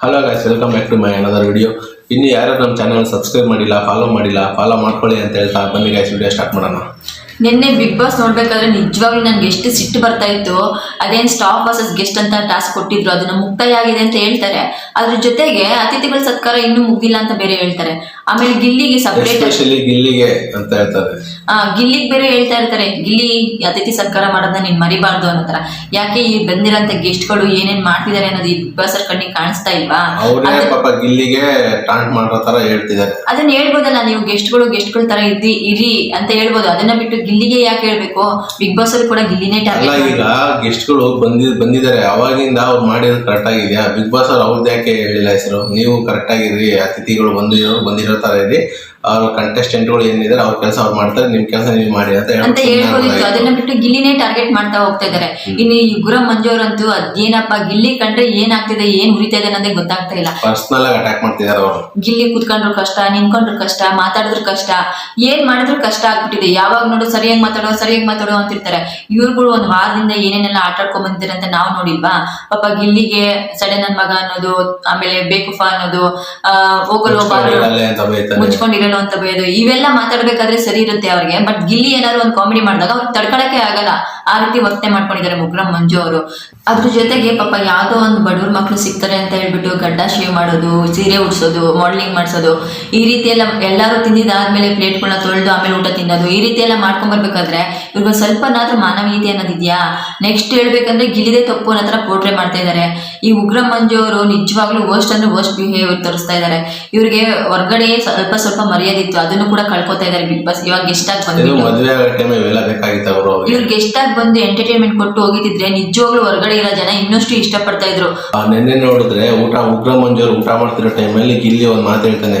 Hello guys welcome back to my another video ಇನ್ನು ಯಾರು ನಮ್ಮ ಚಾನಲ್ ಸಬ್ಸ್ಕ್ರೈಬ್ ಮಾಡಿಲ್ಲ ಫಾಲೋ ಮಾಡಿಲ್ಲ ಫಾಲೋ ಮಾಡ್ಕೊಳ್ಳಿ ಅಂತ ಹೇಳ್ತಾ ಬನ್ನಿ ಗಾಯ್ಸ್ ವಿಡಿಯೋ ಸ್ಟಾರ್ಟ್ ಮಾಡೋಣ. ನಿನ್ನೆ ಬಿಗ್ ಬಾಸ್ ನೋಡ್ಬೇಕಾದ್ರೆ ನಿಜವಾಗ್ಲೂ ನನ್ಗೆ ಎಷ್ಟು ಸಿಟ್ಟು ಬರ್ತಾ ಇತ್ತು ಅದೇನ್ ಸ್ಟಾಪ್ ವರ್ಸಸ್ ಗೆಸ್ಟ್ ಅಂತ ಟಾಸ್ಕ್ ಕೊಟ್ಟಿದ್ರು ಅದನ್ನ ಮುಕ್ತಾಯ ಆಗಿದೆ ಅಂತ ಹೇಳ್ತಾರೆ. ಅದ್ರ ಜೊತೆಗೆ ಅತಿಥಿಗಳ ಸತ್ಕಾರ ಇನ್ನೂ ಮುಗಿಲ್ಲ ಅಂತ ಬೇರೆ ಹೇಳ್ತಾರೆ. ಆಮೇಲೆ ಗಿಲ್ಲಿಗೆ ಸಪರೇಟ್ ಗಿಲ್ಲಿಗೆ ಅಂತ ಹೇಳ್ತಾರೆ. ಆ ಗಿಲ್ಲಿಗೆ ಬೇರೆ ಹೇಳ್ತಾ ಇರ್ತಾರೆ ಗಿಲ್ಲಿ ಅತಿಥಿ ಸತ್ಕಾರ ಮಾಡೋದನ್ನ ನೀನ್ ಮರಿಬಾರ್ದು ಅನ್ನೋ ತರ ಯಾಕೆ ಈ ಗೆಸ್ಟ್ಗಳು ಏನೇನ್ ಮಾಡ್ತಿದ್ದಾರೆ ಅನ್ನೋದು ಈ ಬಿಗ್ ಬಾಸ್ ಕಣ್ಣಿಗೆ ಕಾಣಿಸ್ತಾ ಇಲ್ವಾ? ಅವರೇ ಪಾಪ ಗಿಲ್ಲಿಗೆ ಟಾಂಟ್ ಮಾಡೋ ತರ ಹೇಳ್ತಿದ್ದಾರೆ. ಅದನ್ನ ಹೇಳ್ಬೋದಲ್ಲ ನೀವು ಗೆಸ್ಟ್ಗಳು ಗೆಸ್ಟ್ಗಳ ತರ ಇದ್ದಿ ಇರಿ ಅಂತ ಹೇಳ್ಬೋದು. ಅದನ್ನ ಬಿಟ್ಟು ಗಿಲ್ಲಿಗೆ ಯಾಕೆ ಹೇಳ್ಬೇಕು? ಬಿಗ್ ಬಾಸ್ ಅಲ್ಲಿ ಕೂಡ ಗಿಲ್ಲಿನೇ ಅಲ್ಲ ಟಾರ್ಗೆಟ್ ಈಗ ಗೆಸ್ಟ್ಗಳು ಬಂದಿ ಬಂದಿದ್ದಾರೆ. ಅವಾಗಿಂದ ಅವ್ರು ಮಾಡಿರೋದು ಕರೆಕ್ಟ್ ಆಗಿದೆಯಾ? ಬಿಗ್ ಬಾಸ್ ಅವ್ರು ಅವ್ರದ್ದು ಯಾಕೆ ಹೇಳಿಲ್ಲ ಹೆಸರು? ನೀವು ಕರೆಕ್ಟ್ ಆಗಿರಿ ಅತಿಥಿಗಳು ಬಂದಿರೋ ಬಂದಿರೋ ತರ ಇರಿ ಅವ್ರ ಕಂಟೆಸ್ಟೆಂಟ್ಗಳು ಏನಿದ್ದಾರೆ ಅವ್ರ ಕೆಲಸ ಅವ್ರು ಮಾಡ್ತಾರೆ ನಿಮ್ ಕೆಲಸ ನೀವು ಮಾಡಿ ಅಂತ ಅಂತ ಹೇಳ್ಬೋದಿತ್ತು ಅದನ್ನ ಬಿಟ್ಟು ಗಿಲ್ಲಿನೇ ಟಾರ್ಗೆಟ್ ಮಾಡ್ತಾ ಹೋಗ್ತಾ ಇದಾರೆ. ಇನ್ನು ಈ ಗುರ ಮಂಜು ಅವರಂತೂ ಅದೇನಪ್ಪ ಗಿಲ್ಲಿ ಕಂಡ್ರೆ ಏನಾಗ್ತಿದೆ ಏನ್ ಉರಿತಾ ಇದೆ ಅನ್ನೋದೇ ಗೊತ್ತಾಗ್ತಾ ಇಲ್ಲ. ಪರ್ಸನಲ್ ಆಗಿ ಅಟ್ಯಾಕ್ ಮಾಡ್ತಿದ್ದಾರೆ ಅವರು. ಗಿಲ್ಲಿ ಕುತ್ಕೊಂಡ್ರು ಕಷ್ಟ ನಿಂತ್ಕೊಂಡ್ರು ಕಷ್ಟ ಮಾತಾಡಿದ್ರು ಕಷ್ಟ ಏನ್ ಮಾಡಿದ್ರು ಕಷ್ಟ ಆಗ್ಬಿಟ್ಟಿದೆ. ಯಾವಾಗ ನೋಡು ಸರಿಯಾಗಿ ಮಾತಾಡೋ ಸರಿಯಾಗಿ ಮಾತಾಡೋ ಅಂತಿರ್ತಾರೆ. ಇವ್ರುಗಳು ಒಂದ್ ವಾರದಿಂದ ಏನೇನೆಲ್ಲ ಆಟ ಆಡ್ಕೊಂಡ್ ಬಂದಿದ್ದಾರೆ ಅಂತ ನಾವು ನೋಡಿಲ್ವಾ? ಪಾಪ ಗಿಲ್ಲಿಗೆ ಸಡೆ ನನ್ ಮಗ ಅನ್ನೋದು ಆಮೇಲೆ ಬೇಕುಫಾ ಅನ್ನೋದು ಆ ಹೋಗಲು ಬಾರು ಬೈತಾರೆ ಮುಚ್ಕೊಂಡಿರೋನು ಇವೆಲ್ಲ ಮಾತಾಡ್ಬೇಕಾದ್ರೆ ಸರಿ ಇರುತ್ತೆ ಅವ್ರಿಗೆ. ಬಟ್ ಗಿಲ್ಲಿ ಏನಾದ್ರು ಒಂದು ಕಾಮಿಡಿ ಮಾಡಿದಾಗ ಅವ್ರು ತಡ್ಕೊಳಕ್ಕೆ ಆಗಲ್ಲ. ಆ ರೀತಿ ವರ್ತನೆ ಮಾಡ್ಕೊಂಡಿದ್ದಾರೆ ಮುಗ್ರಂ ಮಂಜು ಅವರು. ಅದ್ರ ಜೊತೆಗೆ ಪಾಪ ಯಾವ್ದೋ ಒಂದು ಬಡವ್ರ ಮಕ್ಳು ಸಿಗ್ತಾರೆ ಅಂತ ಹೇಳ್ಬಿಟ್ಟು ಗಡ್ಡ ಶೇವ್ ಮಾಡೋದು, ಸೀರೆ ಉಡ್ಸೋದು ಮಾಡ್ಲಿಂಗ್ ಮಾಡ್ಸೋದು. ಈ ರೀತಿ ಎಲ್ಲ ಎಲ್ಲರೂ ತಿಂದಿದ್ದಾದ್ಮೇಲೆ ಪ್ಲೇಟ್ಗಳನ್ನ ತೊಳೆದು ಆಮೇಲೆ ಊಟ ತಿನ್ನೋದು. ಈ ರೀತಿ ಎಲ್ಲ ಮಾಡ್ಕೊಂಡ್ ಬರ್ಬೇಕಾದ್ರೆ ಸ್ವಲ್ಪ ಸ್ವಲ್ಪನಾದ್ರೂ ಮಾನವೀಯತೆ ಅನ್ನೋದಿದ್ಯಾ? ನೆಕ್ಸ್ಟ್ ಹೇಳ್ಬೇಕಂದ್ರೆ ಗಿಲಿದೆ ತಪ್ಪು ಅನ್ನ ಹತ್ರ ಪೋಟ್ರೆ ಮಾಡ್ತಾ ಇದ್ದಾರೆ ಈ ಉಗ್ರ ಮಂಜು ಅವರು ನಿಜವಾಗ್ಲೂ ವರ್ಸ್ಟ್ ಅಂದ್ರೆ ವರ್ಸ್ಟ್ ಬಿಹೇವಿಯರ್ ತೋರಿಸ್ತಾ ಇದ್ದಾರೆ ಇವ್ರಿಗೆ ಹೊರ್ಗಡೆ ಸ್ವಲ್ಪ ಸ್ವಲ್ಪ ಮರ್ಯಾದೆ ಇತ್ತು ಅದನ್ನು ಕೂಡ ಕಳ್ಕೊತಾ ಇದ್ದಾರೆ ಬಿಗ್ ಬಾಸ್. ಇವಾಗ ಗೆಸ್ಟ್ ಆಗಿ ಮದ್ವೆ ಆಗೋ ಟೈಮ್ ಇವೆಲ್ಲ ಬೇಕಾಗಿತ್ತು ಅವರು ಇವ್ರು ಗೆಸ್ಟ್ ಆಗಿ ಬಂದು ಎಂಟರ್ಟೈನ್ಮೆಂಟ್ ಕೊಟ್ಟು ಹೋಗಿದ್ರೆ ನಿಜವಾಗ್ಲೂ ಹೊರಗಡೆ ಇರೋ ಜನ ಇನ್ನಷ್ಟು ಇಷ್ಟಪಡ್ತಾ ಇದ್ರು. ನೆನ್ನೆ ನೋಡಿದ್ರೆ ಊಟ ಉಗ್ರ ಮಂಜೂರು ಊಟ ಮಾಡ್ತಿರೋ ಟೈಮಲ್ಲಿ ಇಲ್ಲಿ ಒಂದ್ ಮಾತು ಹೇಳ್ತಾನೆ.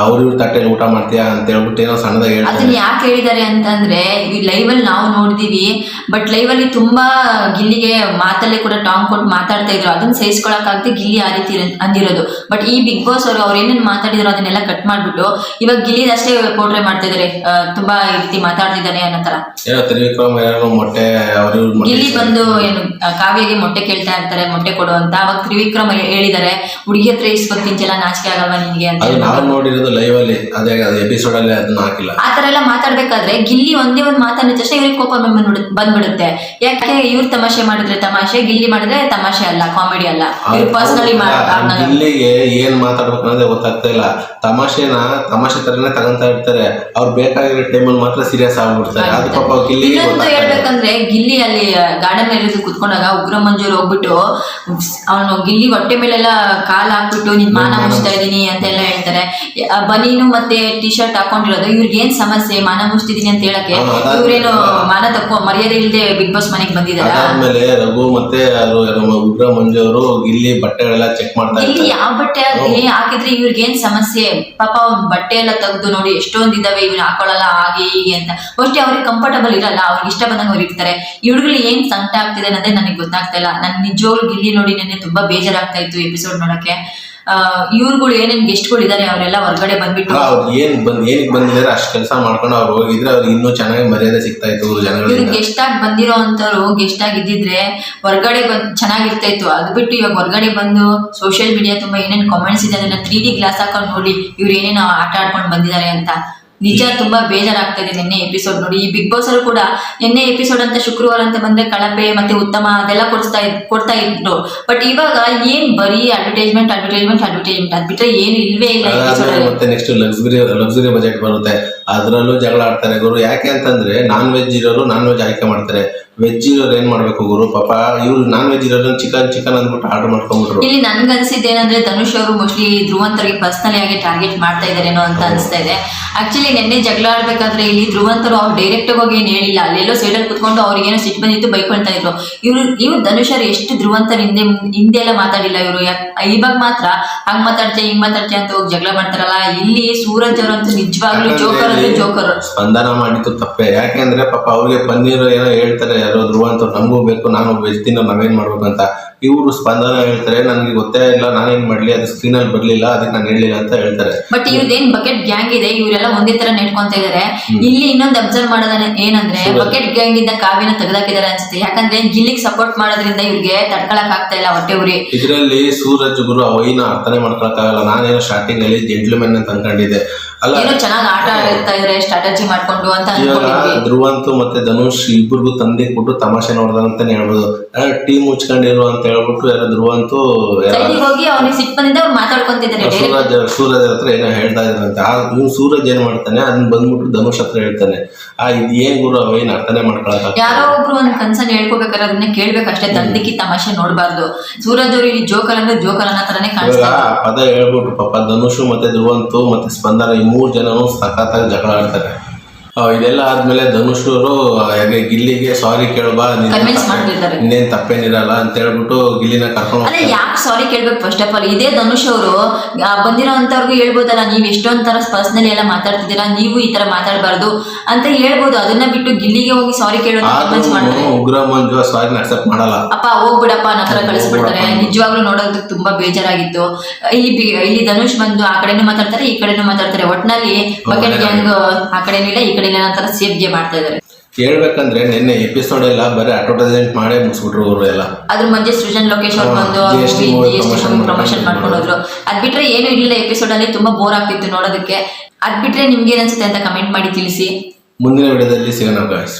ಅವ್ರ ಇವ್ರ ತಟ್ಟೆಲಿ ಊಟ ಮಾಡ್ತೀಯಾ ಅಂತ ಹೇಳ್ಬಿಟ್ಟು ಏನೋ ಸಣ್ಣದಾಗಿ ಅದನ್ನ ಯಾಕೆ ಹೇಳಿದ್ದಾರೆ ಅಂತಂದ್ರೆ ಈ ಲೈವ್ ಅಲ್ಲಿ ನಾವು ನೋಡಿದೀವಿ ಬಟ್ ಲೈವ್ ಅಲ್ಲಿ ತುಂಬಾ ಗಿಲ್ಲಿಗೆ ಮಾತಲ್ಲೇ ಕೂಡ ಟಾಂಗ್ ಕೊಟ್ಟು ಮಾತಾಡ್ತಾ ಇದ್ರು. ಅದನ್ನ ಸಹಿಸ್ಕೊಳಕ್ಕಾಗದೆ ಗಿಲ್ಲಿ ಆ ರೀತಿ ಇರ- ಅಂದಿರೋದು. ಬಟ್ ಈ ಬಿಗ್ ಬಾಸ್ ಅವರು ಅವ್ರು ಏನೇನು ಮಾತಾಡಿದ್ರು ಅದನ್ನೆಲ್ಲ ಕಟ್ ಮಾಡ್ಬಿಟ್ಟು ಇವಾಗ ಗಿಲ್ಲಿ ಅಷ್ಟೇ ಪೋಟ್ರೆ ಮಾಡ್ತಾ ಇದಾರೆ. ಆ, ತುಂಬಾ ಈ ರೀತಿ ಮಾತಾಡ್ತಿದ್ದಾನೆ ಅನ್ನೋ ತರ ಏನೋ ತ್ರಿವಿಕ್ರಮ್ ಏನೋ ಮೊಟ್ಟೆ ಅವ್ರ ಇವ್ರ ಗಿಲ್ಲಿ ಬಂದು ಏನು ಆ, ಕಾವ್ಯಗೆ ಮೊಟ್ಟೆ ಕೇಳ್ತಾ ಇರ್ತಾರೆ ಮೊಟ್ಟೆ ಕೊಡು ಅಂತ. ಅವಾಗ ತ್ರಿವಿಕ್ರಮ್ ಹೇಳಿದ್ದಾರೆ ಹುಡುಗಿ ಹತ್ರ ಇಸ್ಕೊತ್ ತಿಂತಿಲ್ಲ ನಾಚಿಕೆ ಆಗಲ್ವಾ ನಿನ್ಗೆ? ಅಂತ ಅದು. ನಾವು ನೋಡಿರೋದು ಲೈವ್ ಅಲ್ಲಿ ಅದೇ ಎಪಿಸೋಡ್ ಅಲ್ಲಿ ಅದನ್ನ ಹಾಕಿಲ್ಲ. ಆ ತರ ಎಲ್ಲ ಮಾತಾಡ್ಬೇಕಾದ್ರೆ ಗಿಲ್ಲಿ ಒಂದೇ ಒಂದು ಮಾತನ್ನ ತಕ್ಷಣ ಇವ್ರಿಗೆ ಕೋಪ ಬಂದ್ಬಿಡ್- ಬಂದ್ಬಿಡುತ್ತೆ. ಯಾಕೆ ಇವ್ರು ತಮಾಷೆ ಮಾಡಿದ್ರೆ ತಮಾಷೆ ಗಿಲ್ಲಿ ಮಾಡಿದ್ರೆ ತಮಾಷೆ ಅಲ್ಲ ಕಾಮಿಡಿ ಅಲ್ಲ. ಇವ್ರು ಪರ್ಸನಲಿ ಗಿಲ್ಲಿಗೆ ಏನ್ ಮಾತಾಡ್ಬೇಕು ಅನ್ನೋದೇ ಗೊತ್ತಾಗ್ತಾ ಇಲ್ಲ. ತಮಾಷೆನ ತಮಾಷೆ ತರನೇ ತಗೊಂತ ಇರ್ತಾರೆ. ಅವ್ರು ಬೇಕಾಗಿರೋ ಅಲ್ಲಿ ಮಾತ್ರ ಸೀರಿಯಸ್ ಆಗ್ಬಿಡ್ತಾರೆ. ಅದು ಪಾಪ ಗಿಲ್ಲಿ ಹೇಳ್ಬೇಕಂದ್ರೆ ಗಿಲ್ಲಿ ಅಲ್ಲಿ ಗಾರ್ಡನ್ ಮೇಲೆ ಕುತ್ಕೊಂಡಾಗ ಉಗ್ರ ಮಂಜೂರ್ ಹೋಗ್ಬಿಟ್ಟು ಅವನು ಗಿಲ್ಲಿ ಹೊಟ್ಟೆ ಮೇಲೆಲ್ಲ ಕಾಲ್ ಹಾಕ್ಬಿಟ್ಟು ನಿನ್ ಮಾನ ಮುಚ್ತಾ ಇದೀನಿ ಅಂತ ಎಲ್ಲ ಹೇಳ್ತಾರೆ. ಬನೀನು ಮತ್ತೆ ಟಿ ಶರ್ಟ್ ಹಾಕೊಂಡಿರೋದು. ಇವ್ರಿಗೆ ಏನ್ ಸಮಸ್ಯೆ? ಮಾನ ಮುಚ್ತಿದೀನಿ ಅಂತ ಹೇಳಕ್ಕೆ ಹಾ, ಅದಾದ್ಮೇಲೆ- ಇವ್ರೇನು ಮಾನ ತಕ್ಕೋ ಮರ್ಯಾದೆ ಇಲ್ಲದೆ ಬಿಗ್ ಬಾಸ್ ಮನೆಗೆ ಬಂದಿದಾರ ಅದಾದ್ಮೇಲೆ ರಘು ಮತ್ತೆ ಉಗ್ರ ಮಂಜು ಅವರು ಇಲ್ಲಿ ಬಟ್ಟೆಗಳೆಲ್ಲ ಚೆಕ್ ಮಾಡ್ತಾ ಇಲ್ಲಿ ಇರ್ತಾರೆ. ಯಾವ ಬಟ್ಟೆ ಹಾಕಿ ಹಾಕಿದ್ರೆ ಇವ್ರಿಗೆ ಏನ್ ಸಮಸ್ಯೆ? ಪಾಪ ಅವ್ನ್ ಬಟ್ಟೆ ಎಲ್ಲ ತೆಗ್ದು ನೋಡಿ ಎಷ್ಟೊಂದ್ ಇದಾವೆ ಇವ್ನ ಹಾಕೊಳಲ್ಲ ಹಾಗೆ ಹೀಗೆ ಅಂತ. ಅಷ್ಟೇ ಅವ್ರಿಗೆ ಕಂಫರ್ಟಬಲ್ ಇರಲ್ಲ. ಅವ್ರಿಗೆ ಇಷ್ಟ ಬಂದಂಗೆ ಅವ್ರು ಇರ್ತಾರೆ. ಇವ್ರಿಗೆ ಏನ್ ಸಂಕಟ ಆಗ್ತಿದೆ ಅನ್ನೋದೇ ನನಗೆ ಗೊತ್ತಾಗ್ತಾ ಇಲ್ಲ. ನನ್ ನಿಜವಾಗ್ಲೂ ಗಿಲ್ಲಿ ನೋಡಿ ನೆನ್ನೆ ತುಂಬಾ ಬೇಜಾರಾಗ್ತಾ ಇತ್ತು ಎಪಿಸೋಡ್ ನೋಡಕ್ಕೆ. ಇವ್ರುಗಳು ಏನೇನ್ ಗೆಸ್ಟ್ಗಳು ಇದಾರೆ ಅವರೆಲ್ಲ ಹೊರಗಡೆ ಬಂದ್ಬಿಟ್ಟು ಅವ್ರು ಏನ್ ಬಂದ್ ಏನಕ್ಕೆ ಬಂದಿದ್ದಾರೆ ಅಷ್ಟು ಕೆಲಸ ಮಾಡ್ಕೊಂಡು ಅವ್ರು ಹೋಗಿದ್ರೆ ಅವ್ರಿಗೆ ಇನ್ನೂ ಚೆನ್ನಾಗಿ ಮರ್ಯಾದೆ ಸಿಗ್ತಾ ಇತ್ತು ಇವ್ರು ಜನಗಳಿಂದ. ಗೆಸ್ಟ್ ಆಗಿ ಬಂದಿರೋ ಅಂತವ್ರು ಗೆಸ್ಟ್ ಆಗಿದ್ದಿದ್ರೆ ಹೊರಗಡೆ ಬಂದ್ ಚೆನ್ನಾಗಿರ್ತಾ ಇತ್ತು. ಅದ್ ಬಿಟ್ಟು ಇವಾಗ ಹೊರಗಡೆ ಬಂದು ಸೋಷಿಯಲ್ ಮೀಡಿಯಾ ತುಂಬಾ ಏನೇನ್ ಕಾಮೆಂಟ್ಸ್ ಇದೆ ಅದನ್ನ ತ್ರೀ ಡಿ ಗ್ಲಾಸ್ ಹಾಕೊಂಡು ನೋಡಿ ಇವ್ರು ಏನೇನೋ ಆಟ ಆಡ್ಕೊಂಡು ಬಂದಿದ್ದಾರೆ ಅಂತ. ನಿಜ ತುಂಬಾ ಬೇಜಾರಾಗ್ತಾ ಇದೆ ನಿನ್ನೆ ಎಪಿಸೋಡ್ ನೋಡಿ. ಈ ಬಿಗ್ ಬಾಸ್ ಅಲ್ಲೂ ಕೂಡ ನಿನ್ನೆ ಎಪಿಸೋಡ್ ಅಂತ ಶುಕ್ರವಾರ ಅಂತ ಬಂದ್ರೆ ಕಳಪೆ ಮತ್ತೆ ಉತ್ತಮ ಅದೆಲ್ಲ ಕೊಡ್ತಾ ಕೊಡ್ತಾ ಇದ್ರು. ಬಟ್ ಇವಾಗ ಏನ್ ಬರೀ ಅಡ್ವರ್ಟೈಸ್ಮೆಂಟ್ ಅಡ್ವರ್ಟೈಸ್ಮೆಂಟ್ ಅಡ್ವರ್ಟೈಸ್ಮೆಂಟ್ ಅದ್ಬಿಟ್ರೆ ಏನು ಇಲ್ವೇ ಇಲ್ಲ ಮತ್ತೆ ನೆಕ್ಸ್ಟ್ ಲಕ್ಸುರಿ ಲಕ್ಸುರಿ ಬಜೆಟ್ ಬರುತ್ತೆ. ಅದ್ರಲ್ಲೂ ಜಗಳ ಆಡ್ತಾರೆ ಗುರು. ಯಾಕೆ ಅಂತಂದ್ರೆ ನಾನ್ ವೆಜ್ ಇರೋರು ನಾನ್ ವೆಜ್ ಆಯ್ಕೆ ಮಾಡ್ತಾರೆ. ವೆಜ್ ಇರೋರು ಏನ್ ಮಾಡ್ಬೇಕು ಗುರು? ಪಾಪ ಇವ್ರು ನಾನ್ ವೆಜ್ ಇರೋರು ಚಿಕನ್ ಚಿಕನ್ ಅಂದ್ಬಿಟ್ಟು ಆರ್ಡರ್ ಮಾಡ್ಕೊಂಡ್ಬಿಟ್ರು. ಇಲ್ಲಿ ನನ್ಗೆ ಅನ್ಸಿದ್ದೇನಂದ್ರೆ ಧನುಷ್ ಅವರು ಮೋಸ್ಟ್ಲಿ ಧ್ರುವಂತರಿಗೆ ಪರ್ಸನಲಿ ಆಗಿ ಟಾರ್ಗೆಟ್ ಮಾಡ್ತಾ ಇದಾರೇನೋ ಅಂತ ಅನ್ಸ್ತಾ ಇದೆ. ಆಕ್ಚುಲಿ ನೆನ್ನೆ ಜಗಳ ಆಡ್ಬೇಕಾದ್ರೆ ಇಲ್ಲಿ ಧ್ರುವಂತರು ಅವ್ರು ಡೈರೆಕ್ಟ್ ಆಗಿ ಏನು ಹೇಳಿಲ್ಲ. ಅಲ್ಲೆಲ್ಲೋ ಸೈಡಲ್ಲಿ ಕುತ್ಕೊಂಡು ಅವ್ರಿಗೆ ಏನೋ ಸಿಟ್ಟು ಬಂದಿತ್ತು ಬೈಕೊಳ್ತಾ ಇದ್ರು. ಇವ್ರು ಇವ್ರು ಧನುಷರು ಎಷ್ಟು ಧ್ರುವಂತರ ಹಿಂದೆ ಹಿಂದೆ ಎಲ್ಲ ಮಾತಾಡಿಲ್ಲ ಇವರು. ಇವಾಗ ಮಾತ್ರ ಹಂಗ್ ಮಾತಾಡ್ತೆ ಹಿಂಗ್ ಮಾತಾಡ್ತೆ ಅಂತ ಹೋಗಿ ಜಗಳ ಮಾಡ್ತಾರಲ್ಲ. ಇಲ್ಲಿ ಸೂರಜ್ ಅವರಂತೂ ನಿಜವಾಗ್ಲೂ ಜೋಕರ್ ಅಂದ್ರೆ ಜೋಕರ್ ಸ್ಪಂದನ ಮಾಡಿತ್ತು ತಪ್ಪೇ. ಯಾಕೆಂದ್ರೆ ಪಾಪ ಅವ್ರಿಗೆ ಪನ್ನೀರ್ ಏನೋ ಹೇಳ್ತಾರೆ. ಯಾರೋ ಧ್ರುವ ಅಂತ ನಮಗೂ ಬೇಕು ನಾನು ವ್ಯಕ್ತಿನ ನಾವೇನ್ ಮಾಡ್ಬೇಕು ಅಂತ ಇವರು ಸ್ಪಂದನ ಹೇಳ್ತಾರೆ ನನಗೆ ಗೊತ್ತೇ ಇಲ್ಲ ನಾನೇನ್ ಮಾಡ್ಲಿ ಅದು ಸ್ಕ್ರೀನ್ ಅಲ್ಲಿ ಬರ್ಲಿಲ್ಲ ಅದಕ್ಕೆ ನಾನು ಹೇಳಿಲ್ಲ ಅಂತ ಹೇಳ್ತಾರೆ. ಬಟ್ ಇವ್ರದೇನ್ ಬಕೆಟ್ ಗ್ಯಾಂಗ್ ಇದೆ ಇವರೆಲ್ಲ ಒಂದೇ ತರ ನೆಟ್ಕೊಂತ ಇದಾರೆ. ಇಲ್ಲಿ ಇನ್ನೊಂದು ಅಬ್ಸರ್ವ್ ಮಾಡೋದ ಏನಂದ್ರೆ ಬಕೆಟ್ ಗ್ಯಾಂಗ್ ಇಂದ ಕಾವ್ಯನ ತೆಗೆದಾಕಿದಾರೆ ಅನ್ಸುತ್ತೆ. ಯಾಕಂದ್ರೆ ಗಿಲ್ಲಿಗೆ ಸಪೋರ್ಟ್ ಮಾಡೋದ್ರಿಂದ ಇವ್ರಿಗೆ ತಡ್ಕೊಳಕ್ ಆಗ್ತಾ ಇಲ್ಲ ಹೊಟ್ಟೆ ಉರಿ. ಇದರಲ್ಲಿ ಸೂರಜ್ ಗುರು ಅವೈನ ಅರ್ಥನೆ ಮಾಡ್ಕೊಳಕ್ ಆಗಲ್ಲ. ನಾನೇನೋ ಸ್ಟಾರ್ಟಿಂಗ್ ಅಲ್ಲಿ ಜೆಂಟ್ಲ್ಮೆನ್ ಅಂತ ಅನ್ಕೊಂಡಿದ್ದೆ. ಏನೋ ಚೆನ್ನಾಗಿ ಆಟ ಆಡ್ತಾ ಇದಾರೆ ಸ್ಟ್ರಾಟಜಿ ಮಾಡ್ಕೊಂಡು ಅಂತ ಇವಾಗ ಧ್ರುವಂತು ಮತ್ತೆ ಧನುಷ್ ಇಬ್ಬರಿಗೂ ತಂದೆ ಕೊಟ್ಟು ತಮಾಷೆ ನೋಡ್ದಂತಾನೆ ಹೇಳ್ಬೋದು. ಟೀಮ್ ಮುಚ್ಕೊಂಡಿರು ಅಂತ ಹೇಳ್ಬಿಟ್ಟು ಯಾರೋ ಧ್ರುವಂತು ಹೋಗಿ ಅವ್ನಿಗೆ ಸಿಟ್ ಬಂದಿದ್ದ ಅವ್ರು ಮಾತಾಡ್ಕೊಂತಿದ್ದಾರೆ ಡೈರೆಕ್ಟ್. ಸೂರಜ್ ಸೂರಜ್ ಹತ್ರ ಏನೋ ಹೇಳ್ತಾ ಇದ್ರಂತೆ. ಆ ಇವ್ನು ಸೂರಜ್ ಏನ್ ಮಾಡ್ತಾನೆ? ಅದನ್ನ ಬಂದ್ಬಿಟ್ಟು ಧನುಷ್ ಹತ್ರ ಹೇಳ್ತಾನೆ. ಆ ಇದ್ ಏನ್ ಗುರು ಅವೇನ್ ಅರ್ಥನೆ ಮಾಡ್ಕೊಳಕ್ ಯಾರೋ ಒಬ್ರು ಒಂದ್ ಕನ್ಸನ್ ಹೇಳ್ಕೋಬೇಕಾದ್ರೆ ಅದನ್ನ ಕೇಳ್ಬೇಕಷ್ಟೇ ತಂದಿಕ್ಕಿ ತಮಾಷೆ ನೋಡ್ಬಾರ್ದು. ಸೂರಜ್ ಅವರು ಇಲ್ಲಿ ಜೋಕಲ್ ಅಂದ್ರೆ ಜೋಕಲ್ ಅನ್ನೋ ತರನೇ ಕಾಣಿಸ್ತಾರೆ ಪದ ಹೇಳ್ಬಿಟ್ಟು ಪಾಪ ಧನುಷ್ ಮತ್ತೆ ಧ್ರುವಂತು ಮತ್ತೆ ಸ್ಪಂದನ ಈ ಮೂರ್ ಜನನು ಸಖತ್ತಾಗಿ ಜಗಳ ಆಡ್ತಾರೆ ಆ, ಇದೆಲ್ಲ ಆದ್ಮೇಲೆ ಧನುಷ್ ಅವರು ಗಿಲ್ಲಿಗೆ ಸಾರಿ ಕೇಳಬಾ Convince ಮಾಡ್ತಿದ್ದಾರೆ. ಇನ್ನೇನ್ ತಪ್ಪೇನಿರಲ್ಲ ಅಂತ ಹೇಳ್ಬಿಟ್ಟು ಗಿಲ್ಲಿನ ಕರ್ಕೊಂಡು ಅದೇ ಯಾಕೆ ಸಾರಿ ಕೇಳ್ಬೇಕು ಫಸ್ಟ್ ಆಫ್ ಆಲ್ ಇದೇ ಧನುಷ್ ಅವರು ಬಂದಿರೋ ಅಂತವ್ರಿಗೂ ಹೇಳ್ಬೋದಲ್ಲ ನೀವು ಎಷ್ಟೊಂದ್ ತರ ಪರ್ಸನಲಿ ಎಲ್ಲ ಮಾತಾಡ್ತಿದ್ದೀರಾ ನೀವು ಈ ತರ ಮಾತಾಡಬಾರ್ದು ಅಂತ ಹೇಳ್ಬೋದು. ಅದನ್ನ ಬಿಟ್ಟು ಗಿಲ್ಲಿಗೆ ಹೋಗಿ ಸಾರಿ ಕೇಳೋದು ಕನ್ವಿನ್ಸ್ ಮಾಡ್ತಾರೆ. ಆದ್ರೂ ಉಗ್ರ ಮಂಜು ಸಾರಿನ ಅಕ್ಸೆಪ್ಟ್ ಮಾಡಲ್ಲ. ಅಪ್ಪ ಹೋಗ್ಬಿಡಪ್ಪ ಅನ್ನೋ ತರ ಕಳಿಸ್ಬಿಡ್ತಾರೆ. ನಿಜವಾಗ್ಲೂ ನೋಡೋದಕ್ಕೆ ತುಂಬಾ ಬೇಜಾರಾಗಿತ್ತು. ಇಲ್ಲಿ ಬಿ- ಇಲ್ಲಿ ಧನುಷ್ ಬಂದು ಆ ಕಡೆನೂ ಮಾತಾಡ್ತಾರೆ ಈ ಕಡೆನೂ ಮಾತಾಡ್ತಾರೆ. ಒಟ್ನಲ್ಲಿ ಬಕೆಟ್ ಗ್ಯಾಂಗ್ ಆ ಕಡೆನೂ ಇಲ್ಲ ಈ ಕಡೆ ಇಲ್ಲ ಒಂಥರ ಸೇವ್ಗೆ ಮಾಡ್ತಾ ಇದಾರೆ ಹೇಳ್ಬೇಕಂದ್ರೆ ನಿನ್ನೆ ಎಪಿಸೋಡ್ ಎಲ್ಲ ಬರೀ ಅಡ್ವರ್ಟೈಸ್ಮೆಂಟ್ ಮಾಡೇ ಮುಗಿಸ್ಬಿಟ್ರು ಅವರು ಎಲ್ಲ. ಅದ್ರ ಮಧ್ಯೆ ಸೃಜನ್ ಲೊಕೇಶನ್ ಅವ್ರು ಬಂದು ಪ್ರಮೋಷನ್ ಮಾಡ್ಕೊಂಡು ಮಾಡ್ಕೊಂಡು ಹೋದ್ರು. ಅದ್ ಬಿಟ್ರೆ ಏನು ಇರ್ಲಿಲ್ಲ ಎಪಿಸೋಡ್ ಅಲ್ಲಿ ತುಂಬಾ ಬೋರ್ ಆಗ್ತಿತ್ತು ನೋಡೋದಕ್ಕೆ. ಅದ್ ಬಿಟ್ರೆ ನಿಮ್ಗೆ ಏನ್ ಅನ್ಸುತ್ತೆ ಅಂತ ಕಮೆಂಟ್ ಮಾಡಿ ತಿಳಿಸಿ. ಮುಂದಿನ ವಿಡಿಯೋದಲ್ಲಿ ಸಿಗೋಣ ಗಾಯ್ಸ್